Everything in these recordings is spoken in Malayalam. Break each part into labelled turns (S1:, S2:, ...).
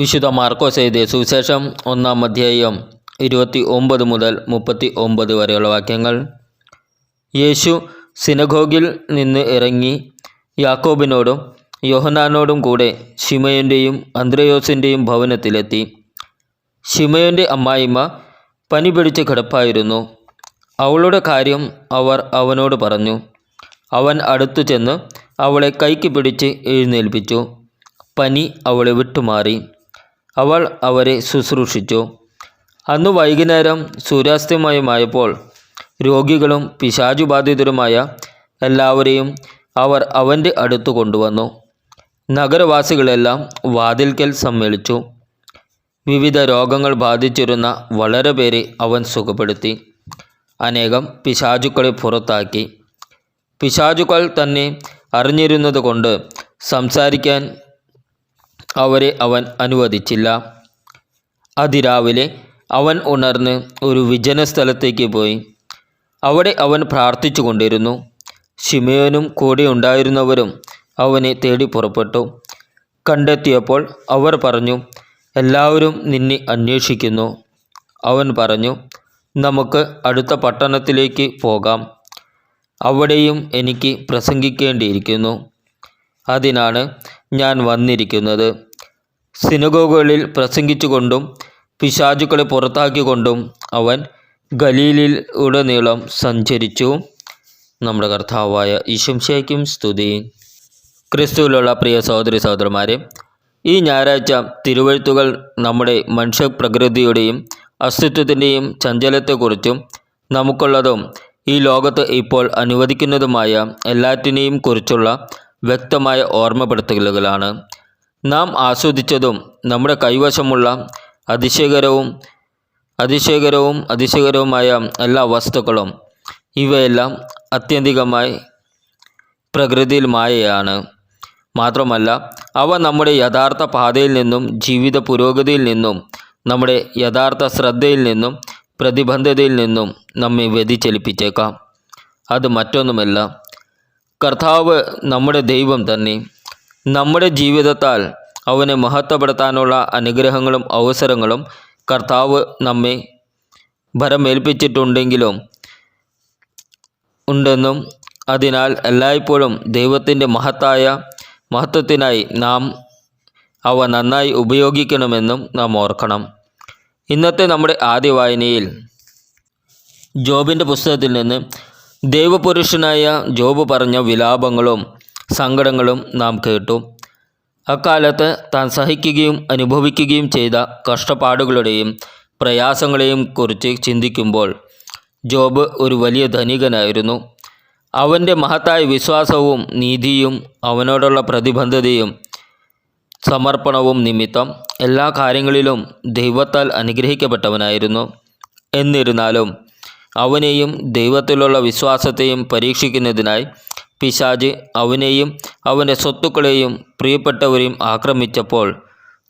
S1: വിശുദ്ധ മാർക്കോസ് എഴുതിയ സുവിശേഷം ഒന്നാം അധ്യായം ഇരുപത്തി ഒമ്പത് മുതൽ മുപ്പത്തി ഒമ്പത് വരെയുള്ള വാക്യങ്ങൾ. യേശു സിനഗോഗിൽ നിന്ന് ഇറങ്ങി യാക്കോബിനോടും യോഹനാനോടും കൂടെ ഷിമയോന്റെയും അന്ത്രയോസിന്റെയും ഭവനത്തിലെത്തി. ഷിമയോന്റെ അമ്മായിമ്മ പനി പിടിച്ച് കിടപ്പായിരുന്നു. അവളുടെ കാര്യം അവർ അവനോട് പറഞ്ഞു. അവൻ അടുത്തു ചെന്ന് അവളെ കൈക്ക് പിടിച്ച് എഴുന്നേൽപ്പിച്ചു. പനി അവളെ വിട്ടുമാറി. അവൾ അവരെ ശുശ്രൂഷിച്ചു. അന്ന് വൈകുന്നേരം സൂര്യാസ്തമയമായപ്പോൾ രോഗികളും പിശാചുബാധിതരുമായ എല്ലാവരെയും അവർ അവന്റെ അടുത്ത് കൊണ്ടുവന്നു. നഗരവാസികളെല്ലാം വാതിൽക്കൽ സമ്മേളിച്ചു. വിവിധ രോഗങ്ങൾ ബാധിച്ചിരുന്ന വളരെ പേരെ അവൻ സുഖപ്പെടുത്തി. അനേകം പിശാചുക്കളെ പുറത്താക്കി. പിശാചുക്കൾ തന്നെ അറിഞ്ഞിരുന്നത് കൊണ്ട് സംസാരിക്കാൻ അവരെ അവൻ അനുവദിച്ചില്ല. അതിരാവിലെ അവൻ ഉണർന്ന് ഒരു വിജന സ്ഥലത്തേക്ക് പോയി. അവിടെ അവൻ പ്രാർത്ഥിച്ചു കൊണ്ടിരുന്നു. ഷിമയോനും കൂടെ ഉണ്ടായിരുന്നവരും അവനെ തേടി പുറപ്പെട്ടു. കണ്ടെത്തിയപ്പോൾ അവർ പറഞ്ഞു എല്ലാവരും നിന്നെ അന്വേഷിക്കുന്നു. അവൻ പറഞ്ഞു നമുക്ക് അടുത്ത പട്ടണത്തിലേക്ക് പോകാം. അവിടെയും എനിക്ക് പ്രസംഗിക്കേണ്ടിയിരിക്കുന്നു. അതിനാണ് ഞാൻ വന്നിരിക്കുന്നത്. സിനഗോഗുകളിൽ പ്രസംഗിച്ചുകൊണ്ടും പിശാചുക്കളെ പുറത്താക്കിക്കൊണ്ടും അവൻ ഗലീലിൽ ഉടനീളം സഞ്ചരിച്ചു. നമ്മുടെ കർത്താവായ ഈശംശയ്ക്കും സ്തുതി ക്രിസ്തുവിലുള്ള പ്രിയ സഹോദരി സഹോദരന്മാരെ ഈ ഞായറാഴ്ച തിരുവഴുത്തുകൾ നമ്മുടെ മനുഷ്യപ്രകൃതിയുടെയും അസ്തിത്വത്തിന്റെയും ചഞ്ചലത്തെക്കുറിച്ചും നമുക്കുള്ളതും ഈ ലോകത്ത് ഇപ്പോൾ അനുവദിക്കുന്നതുമായ എല്ലാറ്റിനെയും കുറിച്ചുള്ള വ്യക്തമായ ഓർമ്മപ്പെടുത്തലുകളാണ്. നാം ആസ്വദിച്ചതും നമ്മുടെ കൈവശമുള്ള അതിശയകരവും അതിശയകരവും അതിശയകരവുമായ എല്ലാ വസ്തുക്കളും ഇവയെല്ലാം അത്യന്തികമായി പ്രകൃതിയിൽ മായയാണ്. മാത്രമല്ല അവ നമ്മുടെ യഥാർത്ഥ പാതയിൽ നിന്നും ജീവിത പുരോഗതിയിൽ നിന്നും നമ്മുടെ യഥാർത്ഥ ശ്രദ്ധയിൽ നിന്നും പ്രതിബന്ധതയിൽ നിന്നും നമ്മെ വ്യതിചലിപ്പിച്ചേക്കാം. അത് മറ്റൊന്നുമല്ല. കർത്താവ് നമ്മുടെ ദൈവം തന്നെ. നമ്മുടെ ജീവിതത്താൽ അവനെ മഹത്വപ്പെടുത്താനുള്ള അനുഗ്രഹങ്ങളും അവസരങ്ങളും കർത്താവ് നമ്മെ ഭരമേൽപ്പിച്ചിട്ടുണ്ടെങ്കിലും ഉണ്ടെന്നും അതിനാൽ എല്ലായ്പ്പോഴും ദൈവത്തിന്റെ മഹത്തായ മഹത്വത്തിനായി നാം അവ നന്നായി ഉപയോഗിക്കണമെന്നും നാം ഓർക്കണം. ഇന്നത്തെ നമ്മുടെ ആദ്യ വായനയിൽ ജോബിന്റെ പുസ്തകത്തിൽ നിന്ന് ദൈവപുരുഷനായ ജോബ് പറഞ്ഞ വിലാപങ്ങളും സങ്കടങ്ങളും നാം കേട്ടു. അക്കാലത്ത് താൻ സഹിക്കുകയും അനുഭവിക്കുകയും ചെയ്ത കഷ്ടപ്പാടുകളുടെയും പ്രയാസങ്ങളെയും കുറിച്ച് ചിന്തിക്കുമ്പോൾ ജോബ് ഒരു വലിയ ധനികനായിരുന്നു. അവന്റെ മഹത്തായ വിശ്വാസവും നീതിയും അവനോടുള്ള പ്രതിബദ്ധതയും സമർപ്പണവും നിമിത്തം എല്ലാ കാര്യങ്ങളിലും ദൈവത്താൽ അനുഗ്രഹിക്കപ്പെട്ടവനായിരുന്നു. എന്നിരുന്നാലും അവനെയും ദൈവത്തിലുള്ള വിശ്വാസത്തെയും പരീക്ഷിക്കുന്നതിനായി പിശാജ് അവനെയും അവന്റെ സ്വത്തുക്കളെയും പ്രിയപ്പെട്ടവരെയും ആക്രമിച്ചപ്പോൾ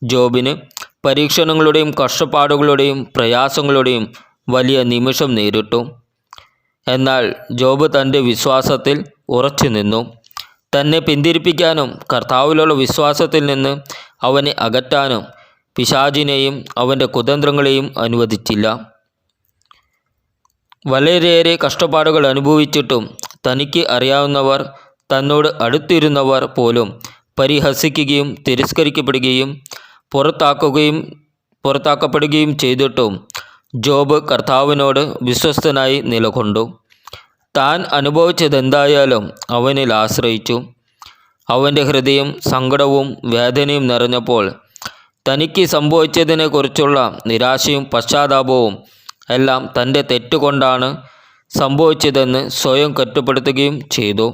S1: ജോബിന് പരീക്ഷണങ്ങളുടെയും കഷ്ടപ്പാടുകളുടെയും പ്രയാസങ്ങളുടെയും വലിയ നിമിഷം നേരിട്ടു. എന്നാൽ ജോബ് തന്റെ വിശ്വാസത്തിൽ ഉറച്ചു നിന്നു. തന്നെ പിന്തിരിപ്പിക്കാനും കർത്താവിലുള്ള വിശ്വാസത്തിൽ നിന്ന് അവനെ അകറ്റാനും പിശാചിനെയും അവന്റെ കുതന്ത്രങ്ങളെയും അനുവദിച്ചില്ല. വളരെയേറെ കഷ്ടപ്പാടുകൾ അനുഭവിച്ചിട്ടും തനിക്ക് അറിയാവുന്നവർ തന്നോട് അടുത്തിരുന്നവർ പോലും പരിഹസിക്കുകയും തിരസ്കരിക്കപ്പെടുകയും പുറത്താക്കുകയും പുറത്താക്കപ്പെടുകയും ചെയ്തിട്ടും ജോബ് കർത്താവിനോട് വിശ്വസ്തനായി നിലകൊണ്ടു. താൻ അനുഭവിച്ചതെന്തായാലും അവനിൽ ആശ്രയിച്ചു. അവന്റെ ഹൃദയം സങ്കടവും വേദനയും നിറഞ്ഞപ്പോൾ തനിക്ക് സംഭവിച്ചതിനെക്കുറിച്ചുള്ള നിരാശയും പശ്ചാത്താപവും എല്ലാം തന്റെ തെറ്റുകൊണ്ടാണ് സംഭവിച്ചതെന്ന് സ്വയം കുറ്റപ്പെടുത്തുകയും ചെയ്തു.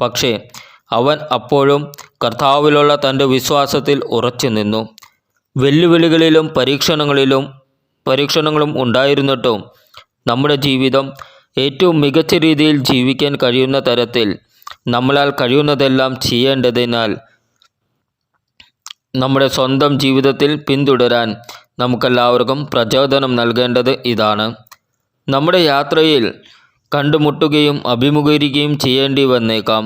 S1: പക്ഷേ അവൻ അപ്പോഴും കർത്താവിലുള്ള തന്റെ വിശ്വാസത്തിൽ ഉറച്ചു നിന്നു. വെല്ലുവിളികളിലും പരീക്ഷണങ്ങളിലും പരീക്ഷണങ്ങളും ഉണ്ടായിരുന്നിട്ടും നമ്മുടെ ജീവിതം ഏറ്റവും മികച്ച രീതിയിൽ ജീവിക്കാൻ കഴിയുന്ന തരത്തിൽ നമ്മളാൽ കഴിയുന്നതെല്ലാം ചെയ്യേണ്ടതിനാൽ നമ്മുടെ സ്വന്തം ജീവിതത്തിൽ പിന്തുടരാൻ നമുക്കെല്ലാവർക്കും പ്രചോദനം നൽകേണ്ടത് ഇതാണ്. നമ്മുടെ യാത്രയിൽ കണ്ടുമുട്ടുകയും അഭിമുഖീകരിക്കുകയും ചെയ്യേണ്ടി വന്നേക്കാം.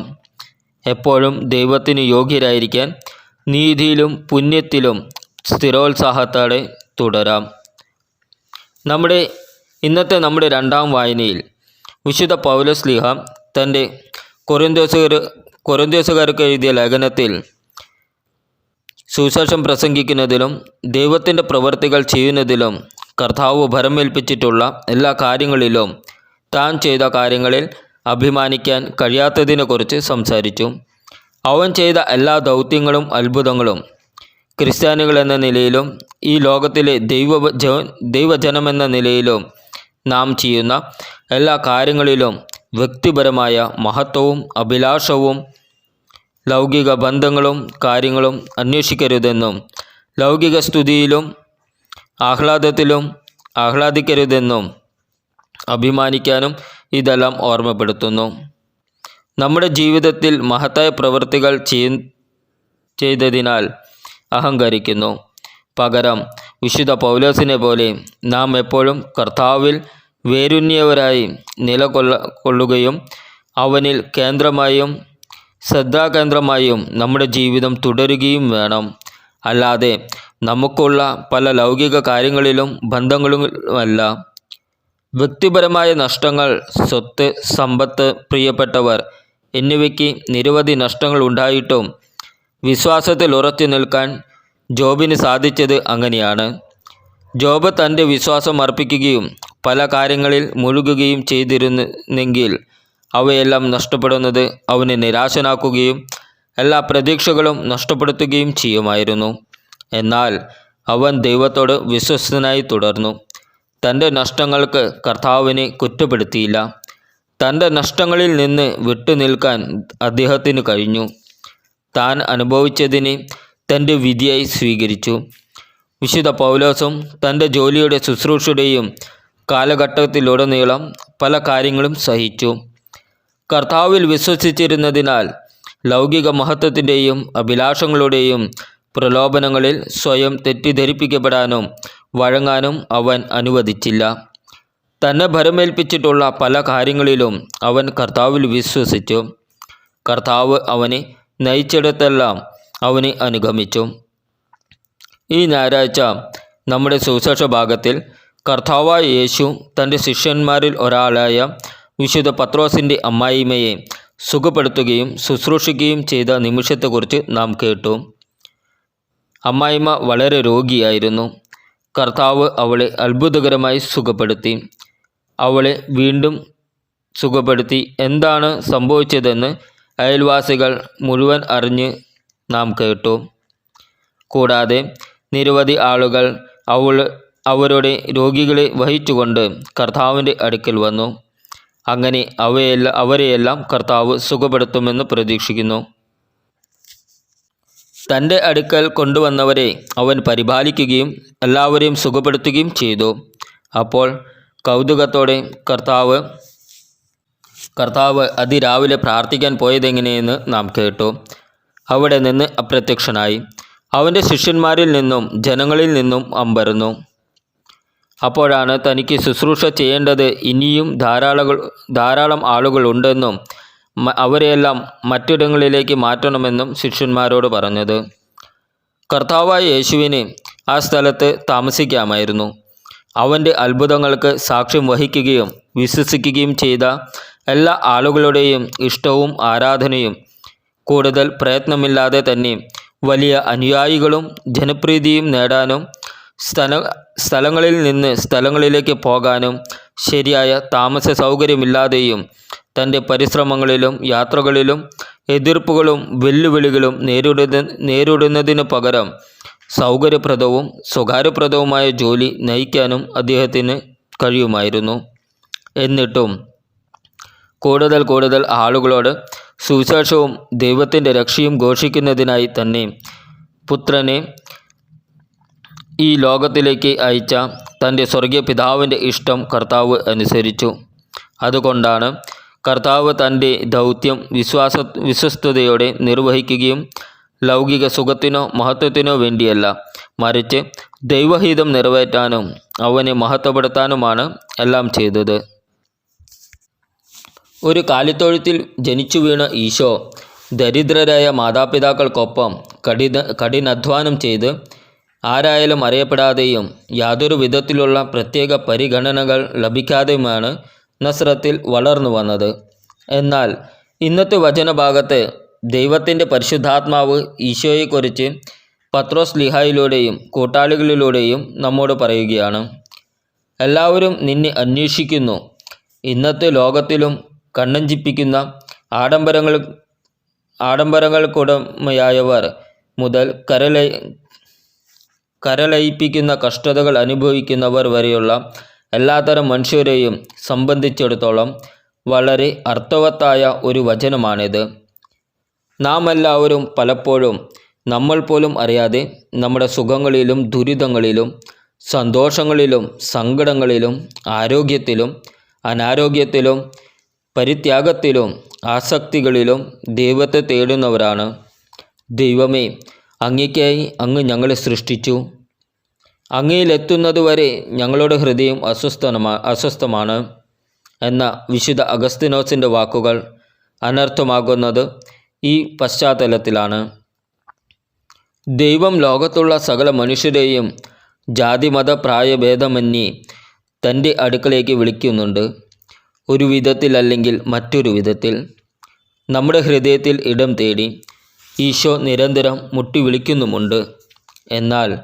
S1: എപ്പോഴും ദൈവത്തിന് യോഗ്യരായിരിക്കാൻ നീതിയിലും പുണ്യത്തിലും സ്ഥിരോത്സാഹത്തോടെ തുടരാം. നമ്മുടെ ഇന്നത്തെ നമ്മുടെ രണ്ടാം വായനയിൽ വിശുദ്ധ പൗലസ്ലിഹ തന്റെ കൊറിന്തോസുകാർ കൊറിന്തോസുകാർക്ക് എഴുതിയ ലേഖനത്തിൽ സുശേഷം പ്രസംഗിക്കുന്നതിലും ദൈവത്തിന്റെ പ്രവൃത്തികൾ ചെയ്യുന്നതിലും കർത്താവ് ഭരമേൽപ്പിച്ചിട്ടുള്ള എല്ലാ കാര്യങ്ങളിലും താൻ ചെയ്ത കാര്യങ്ങളിൽ അഭിമാനിക്കാൻ കഴിയാത്തതിനെക്കുറിച്ച് സംസാരിച്ചു. അവൻ ചെയ്ത എല്ലാ ദൗത്യങ്ങളും അത്ഭുതങ്ങളും ക്രിസ്ത്യാനികൾ എന്ന നിലയിലും ഈ ലോകത്തിലെ ദൈവ ദൈവജനം ദൈവജനമെന്ന നിലയിലും നാം ചെയ്യുന്ന എല്ലാ കാര്യങ്ങളിലും വ്യക്തിപരമായ മഹത്വവും അഭിലാഷവും ലൗകിക ബന്ധങ്ങളും കാര്യങ്ങളും അന്വേഷിക്കരുതെന്നും ലൗകിക സ്തുതിയിലും ആഹ്ലാദത്തിലും ആഹ്ലാദിക്കരുതെന്നും അഭിമാനിക്കാനും ഇതെല്ലാം ഓർമ്മപ്പെടുത്തുന്നു. നമ്മുടെ ജീവിതത്തിൽ മഹത്തായ പ്രവൃത്തികൾ ചെയ് ചെയ്തതിനാൽ അഹങ്കരിക്കുന്നു. പകരം വിശുദ്ധ പൗലോസിനെ പോലെ നാം എപ്പോഴും കർത്താവിൽ വേരുന്നിയവരായി നിലകൊള്ള കൊള്ളുകയും അവനിൽ കേന്ദ്രമായും ശ്രദ്ധാകേന്ദ്രമായും നമ്മുടെ ജീവിതം തുടരുകയും വേണം. അല്ലാതെ നമുക്കുള്ള പല ലൗകിക കാര്യങ്ങളിലും ബന്ധങ്ങളുമല്ല. വ്യക്തിപരമായ നഷ്ടങ്ങൾ സ്വത്ത് സമ്പത്ത് പ്രിയപ്പെട്ടവർ എന്നിവയ്ക്ക് നിരവധി നഷ്ടങ്ങൾ ഉണ്ടായിട്ടും വിശ്വാസത്തിൽ ഉറച്ചു നിൽക്കാൻ ജോബിന് സാധിച്ചത് അങ്ങനെയാണ്. ജോബ് തന്റെ വിശ്വാസം അർപ്പിക്കുകയും പല കാര്യങ്ങളിൽ മുഴുകുകയും ചെയ്തിരുന്നെങ്കിൽ അവയെല്ലാം നഷ്ടപ്പെടുന്നത് അവനെ നിരാശനാക്കുകയും എല്ലാ പ്രതീക്ഷകളും നഷ്ടപ്പെടുത്തുകയും ചെയ്യുമായിരുന്നു. എന്നാൽ അവൻ ദൈവത്തോട് വിശ്വസ്തനായി തുടർന്നു. തന്റെ നഷ്ടങ്ങൾക്ക് കർത്താവിനെ കുറ്റപ്പെടുത്തിയില്ല. തന്റെ നഷ്ടങ്ങളിൽ നിന്ന് വിട്ടുനിൽക്കാൻ അദ്ദേഹത്തിന് കഴിഞ്ഞു. താൻ അനുഭവിച്ചതിനെ തന്റെ വിധിയായി സ്വീകരിച്ചു. വിശുദ്ധ പൗലോസും തന്റെ ജോലിയുടെ ശുശ്രൂഷയുടെയും കാലഘട്ടത്തിലുടനീളം പല കാര്യങ്ങളും സഹിച്ചു. കർത്താവിൽ വിശ്വസിച്ചിരുന്നതിനാൽ ലൗകിക മഹത്വത്തിന്റെയും അഭിലാഷങ്ങളുടെയും പ്രലോഭനങ്ങളിൽ സ്വയം തെറ്റിദ്ധരിപ്പിക്കപ്പെടാനും വഴങ്ങാനും അവൻ അനുവദിച്ചില്ല. തന്നെ ഭരമേൽപ്പിച്ചിട്ടുള്ള പല കാര്യങ്ങളിലും അവൻ കർത്താവിൽ വിശ്വസിച്ചു. കർത്താവ് അവനെ നയിച്ചെടുത്തെല്ലാം അവനെ അനുഗമിച്ചു. ഈ ഞായറാഴ്ച നമ്മുടെ സുവിശേഷ ഭാഗത്തിൽ കർത്താവായ യേശു തന്റെ ശിഷ്യന്മാരിൽ ഒരാളായ വിശുദ്ധ പത്രോസിന്റെ അമ്മായിമ്മയെ സുഖപ്പെടുത്തുകയും ശുശ്രൂഷിക്കുകയും ചെയ്ത നിമിഷത്തെക്കുറിച്ച് നാം കേട്ടു. അമ്മായിമ്മ വളരെ രോഗിയായിരുന്നു. കർത്താവ് അവളെ അത്ഭുതകരമായി സുഖപ്പെടുത്തി. അവളെ വീണ്ടും സുഖപ്പെടുത്തി. എന്താണ് സംഭവിച്ചതെന്ന് അയൽവാസികൾ മുഴുവൻ അറിഞ്ഞ് നാം കേട്ടു. കൂടാതെ നിരവധി ആളുകൾ അവൾ അവരുടെ രോഗികളെ വഹിച്ചുകൊണ്ട് കർത്താവിന്റെ അടുക്കൽ വന്നു. അങ്ങനെ അവയെല്ലാം അവരെയെല്ലാം കർത്താവ് സുഖപ്പെടുത്തുമെന്ന് പ്രതീക്ഷിക്കുന്നു. തന്റെ അടുക്കൽ കൊണ്ടുവന്നവരെ അവൻ പരിപാലിക്കുകയും എല്ലാവരെയും സുഖപ്പെടുത്തുകയും ചെയ്തു. അപ്പോൾ കൗതുകത്തോടെ കർത്താവ് കർത്താവ് അതിരാവിലെ പ്രാർത്ഥിക്കാൻ പോയതെങ്ങനെയെന്ന് നാം കേട്ടു. അവിടെ നിന്ന് അപ്രത്യക്ഷനായി. അവന്റെ ശിഷ്യന്മാരിൽ നിന്നും ജനങ്ങളിൽ നിന്നും അമ്പരന്നു. അപ്പോഴാണ് തനിക്ക് ശുശ്രൂഷ ചെയ്യേണ്ടത്. ഇനിയും ധാരാളം ധാരാളം ആളുകളുണ്ടെന്നും അവരെയെല്ലാം മറ്റിടങ്ങളിലേക്ക് മാറ്റണമെന്നും ശിഷ്യന്മാരോട് പറഞ്ഞത്. കർത്താവായ യേശുവിന് ആ സ്ഥലത്ത് താമസിക്കാമായിരുന്നു. അവന്റെ അത്ഭുതങ്ങൾക്ക് സാക്ഷ്യം വഹിക്കുകയും വിശ്വസിക്കുകയും ചെയ്ത എല്ലാ ആളുകളുടെയും ഇഷ്ടവും ആരാധനയും കൂടുതൽ പ്രയത്നമില്ലാതെ തന്നെ വലിയ അനുയായികളും ജനപ്രീതിയും നേടാനും സ്ഥല സ്ഥലങ്ങളിൽ നിന്ന് സ്ഥലങ്ങളിലേക്ക് പോകാനും ശരിയായ താമസ സൗകര്യമില്ലാതെയും തന്റെ പരിശ്രമങ്ങളിലും യാത്രകളിലും എതിർപ്പുകളും വെല്ലുവിളികളും നേരിടുന്ന നേരിടുന്നതിന് പകരം സൗകര്യപ്രദവും സ്വകാര്യപ്രദവുമായ ജോലി നയിക്കാനും അദ്ദേഹത്തിന് കഴിയുമായിരുന്നു. എന്നിട്ടും കൂടുതൽ കൂടുതൽ ആളുകളോട് സുവിശേഷവും ദൈവത്തിന്റെ രക്ഷയും ഘോഷിക്കുന്നതിനായി തന്നെ പുത്രനെ ഈ ലോകത്തിലേക്ക് അയച്ച തന്റെ സ്വർഗീയ പിതാവിന്റെ ഇഷ്ടം കർത്താവ് അനുസരിച്ചു. അതുകൊണ്ടാണ് കർത്താവ് തന്റെ ദൗത്യം വിശ്വാസ വിശ്വസ്തയോടെ നിർവഹിക്കുകയും ലൗകിക സുഖത്തിനോ മഹത്വത്തിനോ വേണ്ടിയല്ല. മറിച്ച് ദൈവഹിതം നിറവേറ്റാനും അവനെ മഹത്വപ്പെടുത്താനുമാണ് എല്ലാം ചെയ്തത്. ഒരു കാലിത്തൊഴുത്തിൽ ജനിച്ചു വീണ ഈശോ ദരിദ്രരായ മാതാപിതാക്കൾക്കൊപ്പം കഠിന കഠിനാധ്വാനം ചെയ്ത് ആരായാലും അറിയപ്പെടാതെയും യാതൊരു വിധത്തിലുള്ള പ്രത്യേക പരിഗണനകൾ ലഭിക്കാതെയുമാണ് നസ്രത്തിൽ വളർന്നു വന്നത്. എന്നാൽ ഇന്നത്തെ വചനഭാഗത്ത് ദൈവത്തിന്റെ പരിശുദ്ധാത്മാവ് ഈശോയെക്കുറിച്ച് പത്രോസ് ലിഹായിലൂടെയും കൂട്ടാളികളിലൂടെയും നമ്മോട് പറയുകയാണ്. എല്ലാവരും നിന്നെ അന്വേഷിക്കുന്നു. ഇന്നത്തെ ലോകത്തിലും കണ്ണഞ്ചിപ്പിക്കുന്ന ആഡംബരങ്ങൾ ആഡംബരങ്ങൾക്കുടമയായവർ മുതൽ കരല കരലയിപ്പിക്കുന്ന കഷ്ടതകൾ അനുഭവിക്കുന്നവർ വരെയുള്ള എല്ലാത്തരം മനുഷ്യരെയും സംബന്ധിച്ചിടത്തോളം വളരെ അർത്ഥവത്തായ ഒരു വചനമാണിത്. നാം എല്ലാവരും പലപ്പോഴും നമ്മൾ പോലും അറിയാതെ നമ്മുടെ സുഖങ്ങളിലും ദുരിതങ്ങളിലും സന്തോഷങ്ങളിലും സങ്കടങ്ങളിലും ആരോഗ്യത്തിലും അനാരോഗ്യത്തിലും പരിത്യാഗത്തിലും ആസക്തികളിലും ദൈവത്തെ തേടുന്നവരാണ്. ദൈവമേ അങ്ങയ്ക്കായി അങ്ങ് ഞങ്ങളെ സൃഷ്ടിച്ചു. അങ്ങയിലെത്തുന്നതുവരെ ഞങ്ങളുടെ ഹൃദയം അസ്വസ്ഥനമാ അസ്വസ്ഥമാണ് എന്ന വിശുദ്ധ അഗസ്തിനോസിന്റെ വാക്കുകൾ അനർത്ഥമാകുന്നത് ഈ പശ്ചാത്തലത്തിലാണ്. ദൈവം ലോകത്തുള്ള സകല മനുഷ്യരെയും ജാതിമത പ്രായഭേദമന്യേ തന്റെ അടുക്കലേക്ക് വിളിക്കുന്നുണ്ട്. ഒരു വിധത്തിൽ അല്ലെങ്കിൽ മറ്റൊരു വിധത്തിൽ നമ്മുടെ ഹൃദയത്തിൽ ഇടം തേടി ഈശോ നിരന്തരം മുട്ടി വിളിക്കുന്നുമുണ്ട് എന്നാൽ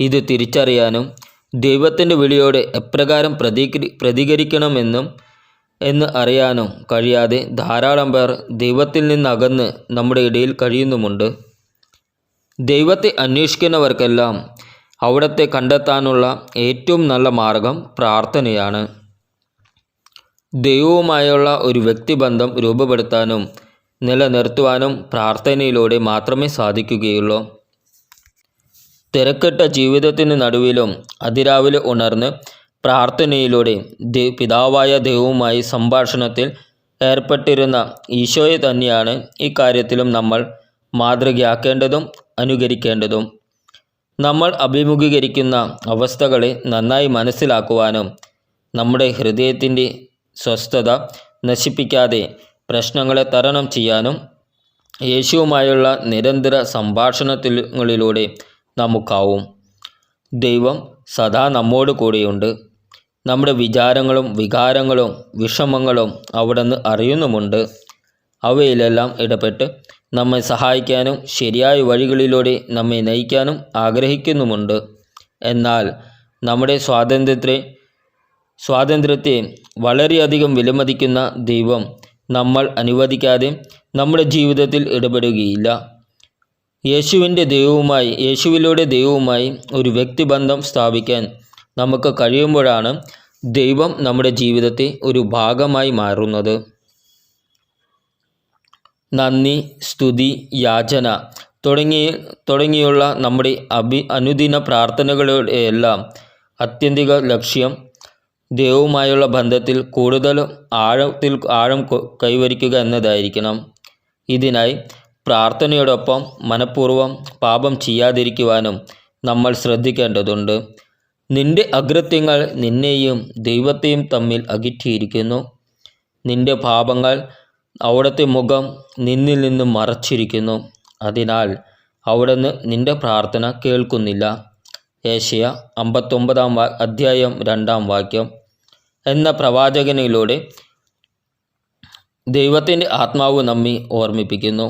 S1: ഇത് തിരിച്ചറിയാനും ദൈവത്തിന്റെ വിളിയോട് എപ്രകാരം പ്രതികരി പ്രതികരിക്കണമെന്നും എന്ന് അറിയാനും കഴിയാതെ ധാരാളം പേർ ദൈവത്തിൽ നിന്നകന്ന് നമ്മുടെ ഇടയിൽ കഴിയുന്നുമുണ്ട്. ദൈവത്തെ അന്വേഷിക്കുന്നവർക്കെല്ലാം അവിടത്തെ കണ്ടെത്താനുള്ള ഏറ്റവും നല്ല മാർഗം പ്രാർത്ഥനയാണ്. ദൈവവുമായുള്ള ഒരു വ്യക്തിബന്ധം രൂപപ്പെടുത്താനും നിലനിർത്തുവാനും പ്രാർത്ഥനയിലൂടെ മാത്രമേ സാധിക്കുകയുള്ളൂ. തിരക്കിട്ട ജീവിതത്തിന് നടുവിലും അതിരാവിലെ ഉണർന്ന് പ്രാർത്ഥനയിലൂടെ പിതാവായ ദൈവവുമായി സംഭാഷണത്തിൽ ഏർപ്പെട്ടിരുന്ന ഈശോയെ തന്നെയാണ് ഇക്കാര്യത്തിലും നമ്മൾ മാതൃകയാക്കേണ്ടതും അനുകരിക്കേണ്ടതും. നമ്മൾ അഭിമുഖീകരിക്കുന്ന അവസ്ഥകളെ നന്നായി മനസ്സിലാക്കുവാനും നമ്മുടെ ഹൃദയത്തിന്റെ സ്വസ്ഥത നശിപ്പിക്കാതെ പ്രശ്നങ്ങളെ തരണം ചെയ്യാനും യേശുവുമായുള്ള നിരന്തര സംഭാഷണത്തിലൂടെ നമുക്കാവും. ദൈവം സദാ നമ്മോട് കൂടെയുണ്ട്. നമ്മുടെ വിചാരങ്ങളും വികാരങ്ങളും വിഷമങ്ങളും അവിടുന്ന് അറിയുന്നുമുണ്ട്. അവയിലെല്ലാം ഇടപെട്ട് നമ്മെ സഹായിക്കാനും ശരിയായ വഴികളിലൂടെ നമ്മെ നയിക്കാനും ആഗ്രഹിക്കുന്നുമുണ്ട്. എന്നാൽ നമ്മുടെ സ്വാതന്ത്ര്യത്തെ സ്വാതന്ത്ര്യത്തെ വളരെയധികം വിലമതിക്കുന്ന ദൈവം നമ്മൾ അനുവദിക്കാതെ നമ്മുടെ ജീവിതത്തിൽ ഇടപെടുകയില്ല. യേശുവിന്റെ ദൈവവുമായി യേശുവിലൂടെ ദൈവവുമായി ഒരു വ്യക്തിബന്ധം സ്ഥാപിക്കാൻ നമുക്ക് കഴിയുമ്പോഴാണ് ദൈവം നമ്മുടെ ജീവിതത്തെ ഒരു ഭാഗമായി മാറുന്നത്. നന്ദി സ്തുതി യാചന തുടങ്ങി തുടങ്ങിയുള്ള നമ്മുടെ അഭി അനുദിന പ്രാർത്ഥനകളുടെയെല്ലാം അത്യന്തിക ലക്ഷ്യം ദൈവവുമായുള്ള ബന്ധത്തിൽ കൂടുതലും ആഴത്തിൽ ആഴം കൈവരിക്കുക എന്നതായിരിക്കണം. ഇതിനായി പ്രാർത്ഥനയോടൊപ്പം മനഃപൂർവം പാപം ചെയ്യാതിരിക്കുവാനും നമ്മൾ ശ്രദ്ധിക്കേണ്ടതുണ്ട്. നിന്റെ അകൃത്യങ്ങൾ നിന്നെയും ദൈവത്തെയും തമ്മിൽ അകറ്റിയിരിക്കുന്നു. നിന്റെ പാപങ്ങൾ അവിടുത്തെ മുഖം നിന്നിൽ നിന്നും മറച്ചിരിക്കുന്നു. അതിനാൽ അവിടുന്ന് നിന്റെ പ്രാർത്ഥന കേൾക്കുന്നില്ല. ഏഷ്യ അമ്പത്തൊമ്പതാം വാ അധ്യായം രണ്ടാം വാക്യം. എന്ന പ്രവാചകനിലൂടെ ദൈവത്തിന്റെ ആത്മാവ് നമ്മെ ഓർമ്മിപ്പിക്കുന്നു.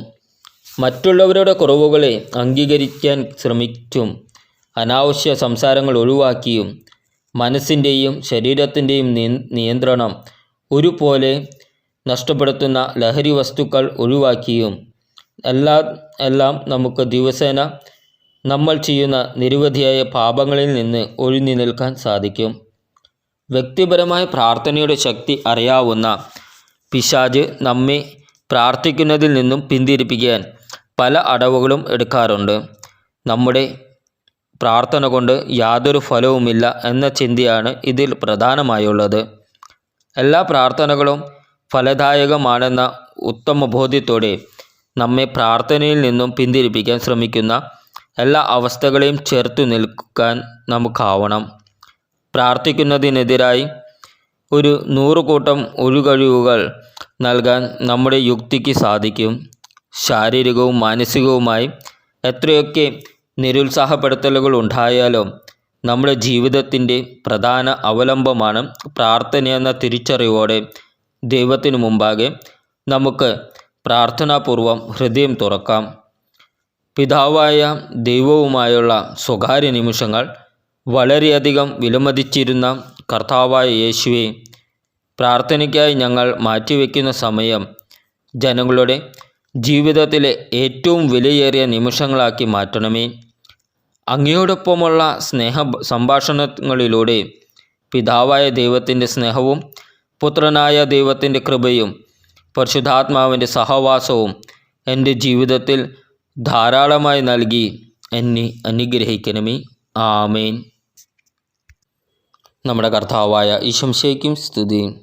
S1: മറ്റുള്ളവരുടെ കുറവുകളെ അംഗീകരിക്കാൻ ശ്രമിച്ചും അനാവശ്യ സംസാരങ്ങൾ ഒഴിവാക്കിയും മനസ്സിന്റെയും ശരീരത്തിന്റെയും നിയന്ത്രണം ഒരുപോലെ നഷ്ടപ്പെടുത്തുന്ന ലഹരി വസ്തുക്കൾ ഒഴിവാക്കിയും എല്ലാ എല്ലാം നമുക്ക് ദിവസേന നമ്മൾ ചെയ്യുന്ന നിരവധിയായ പാപങ്ങളിൽ നിന്ന് ഒഴിഞ്ഞു നിൽക്കാൻ സാധിക്കും. വ്യക്തിപരമായ പ്രാർത്ഥനയുടെ ശക്തി അറിയാവുന്ന പിശാജ് നമ്മെ പ്രാർത്ഥിക്കുന്നതിൽ നിന്നും പിന്തിരിപ്പിക്കാൻ പല അടവുകളും എടുക്കാറുണ്ട്. നമ്മുടെ പ്രാർത്ഥന കൊണ്ട് യാതൊരു ഫലവുമില്ല എന്ന ചിന്തയാണ് ഇതിൽ പ്രധാനമായുള്ളത്. എല്ലാ പ്രാർത്ഥനകളും ഫലദായകമാണെന്ന ഉത്തമ ബോധ്യത്തോടെ നമ്മെ പ്രാർത്ഥനയിൽ നിന്നും പിന്തിരിപ്പിക്കാൻ ശ്രമിക്കുന്ന എല്ലാ അവസ്ഥകളെയും ചേർത്തു നിൽക്കാൻ നമുക്കാവണം. പ്രാർത്ഥിക്കുന്നതിനെതിരായി ഒരു നൂറുകൂട്ടം ഒഴികഴിവുകൾ നൽകാൻ നമ്മുടെ യുക്തിക്ക് സാധിക്കും. ശാരീരികവും മാനസികവുമായി എത്രയൊക്കെ നിരുത്സാഹപ്പെടുത്തലുകൾ ഉണ്ടായാലും നമ്മുടെ ജീവിതത്തിന്റെ പ്രധാന അവലംബമാണ് പ്രാർത്ഥനയെന്ന തിരിച്ചറിവോടെ ദൈവത്തിനു മുമ്പാകെ നമുക്ക് പ്രാർത്ഥനാപൂർവം ഹൃദയം തുറക്കാം. പിതാവായ ദൈവവുമായുള്ള സ്വകാര്യ നിമിഷങ്ങൾ വളരെയധികം വിലമതിച്ചിരുന്ന കർത്താവായ യേശുവെ പ്രാർത്ഥനയ്ക്കായി ഞങ്ങൾ മാറ്റിവെക്കുന്ന സമയം ജനങ്ങളുടെ ജീവിതത്തിലെ ഏറ്റവും വിലയേറിയ നിമിഷങ്ങളാക്കി മാറ്റണമേ. അങ്ങയോടൊപ്പമുള്ള സ്നേഹ സംഭാഷണങ്ങളിലൂടെ പിതാവായ ദൈവത്തിന്റെ സ്നേഹവും പുത്രനായ ദൈവത്തിന്റെ കൃപയും പരിശുദ്ധാത്മാവിന്റെ സഹവാസവും എന്റെ ജീവിതത്തിൽ ധാരാളമായി നൽകി എന്നെ അനുഗ്രഹിക്കണമേ. ആമേൻ. നമ്മുടെ കർത്താവായ ഈശംശയ്ക്കും സ്തുതി.